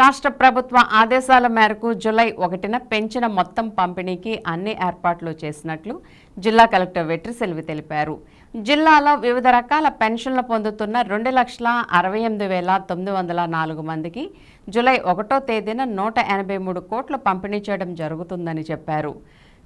రాష్ట్ర ప్రభుత్వ ఆదేశాల మేరకు జులై ఒకటిన పెంచిన మొత్తం పంపిణీకి అన్ని ఏర్పాట్లు చేసినట్లు జిల్లా కలెక్టర్ వెట్రిసెల్వి తెలిపారు. జిల్లాలో వివిధ రకాల పెన్షన్లు పొందుతున్న రెండు లక్షల అరవై ఎనిమిది వేల తొమ్మిది వందల నాలుగు మందికి జులై ఒకటో తేదీన నూట ఎనభై మూడు కోట్లు పంపిణీ చేయడం జరుగుతుందని చెప్పారు.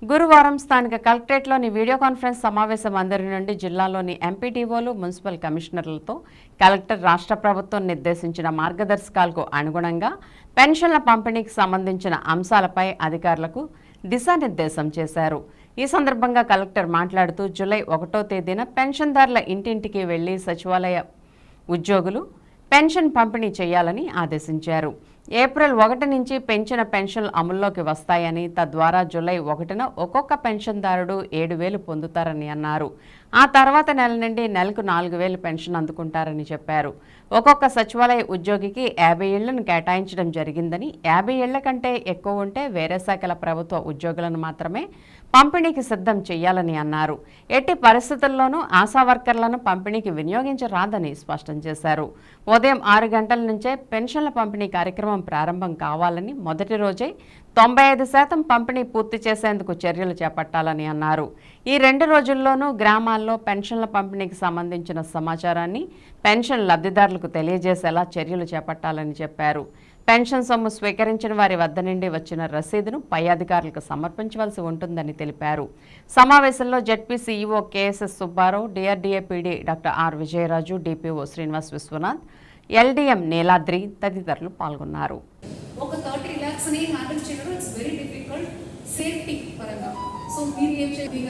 గురువారం స్థానిక కలెక్టరేట్లోని వీడియో కాన్ఫరెన్స్ సమావేశం అందరి నుండి జిల్లాలోని ఎంపీటీఓలు మున్సిపల్ కమిషనర్లతో కలెక్టర్ రాష్ట్ర ప్రభుత్వం నిర్దేశించిన మార్గదర్శకాలకు అనుగుణంగా పెన్షన్ల పంపిణీకి సంబంధించిన అంశాలపై అధికారులకు దిశానిర్దేశం చేశారు. ఈ సందర్భంగా కలెక్టర్ మాట్లాడుతూ జూలై ఒకటో తేదీన పెన్షన్దారుల ఇంటింటికి వెళ్ళి సచివాలయ ఉద్యోగులు పెన్షన్ పంపిణీ చేయాలని ఆదేశించారు. ఏప్రిల్ ఒకటి నుంచి పెంచిన పెన్షన్లు అమల్లోకి వస్తాయని తద్వారా జూలై ఒకటిన ఒక్కొక్క పెన్షన్దారుడు ఏడు వేలు పొందుతారని అన్నారు. ఆ తర్వాత నెల నుండి నెలకు నాలుగు వేలు పెన్షన్ అందుకుంటారని చెప్పారు. ఒక్కొక్క సచివాలయ ఉద్యోగికి యాభై ఏళ్ళను కేటాయించడం జరిగిందని యాభై ఏళ్ళ కంటే ఎక్కువ ఉంటే వేరే శాఖల ప్రభుత్వ ఉద్యోగులను మాత్రమే పంపిణీకి సిద్ధం చేయాలని అన్నారు. ఎట్టి పరిస్థితుల్లోనూ ఆశా వర్కర్లను పంపిణీకి వినియోగించరాదని స్పష్టం చేశారు. ఉదయం ఆరు గంటల నుంచే పెన్షన్ల పంపిణీ కార్యక్రమం ప్రారంభం కావాలని మొదటి రోజే తొంభై ఐదు శాతం పంపిణీ పూర్తి చేసేందుకు చర్యలు చేపట్టాలని అన్నారు. ఈ రెండు రోజుల్లోనూ గ్రామాల్లో పెన్షన్ల పంపిణీకి సంబంధించిన సమాచారాన్ని పెన్షన్ లబ్ధిదారులకు తెలియజేసేలా చర్యలు చేపట్టాలని చెప్పారు. పెన్షన్ సొమ్ము స్వీకరించిన వారి వద్ద నుండి వచ్చిన రసీదును పై అధికారులకు సమర్పించవలసి ఉంటుందని తెలిపారు. సమావేశంలో ZP CEO KSS Subbarao DRDA PD doctor R Vijayaraju DPO Srinivas Viswanath LDM Neeladri తదితరులు పాల్గొన్నారు. ఒక థర్టీ ల్యాక్స్ని హ్యాండిల్ చేయడం ఇట్స్ వెరీ డిఫికల్ట్ సేఫ్టీ పరంగా. సో మీరు ఏం చేయాలి?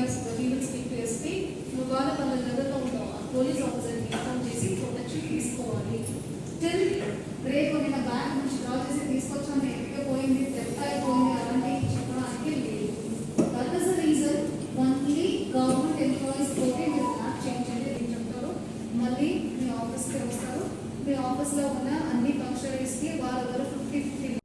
ఆఫీస్లో ఉన్న అన్ని ఫంక్షనరీస్కి వాళ్ళ ఫిఫ్టీ ఫిఫ్టీ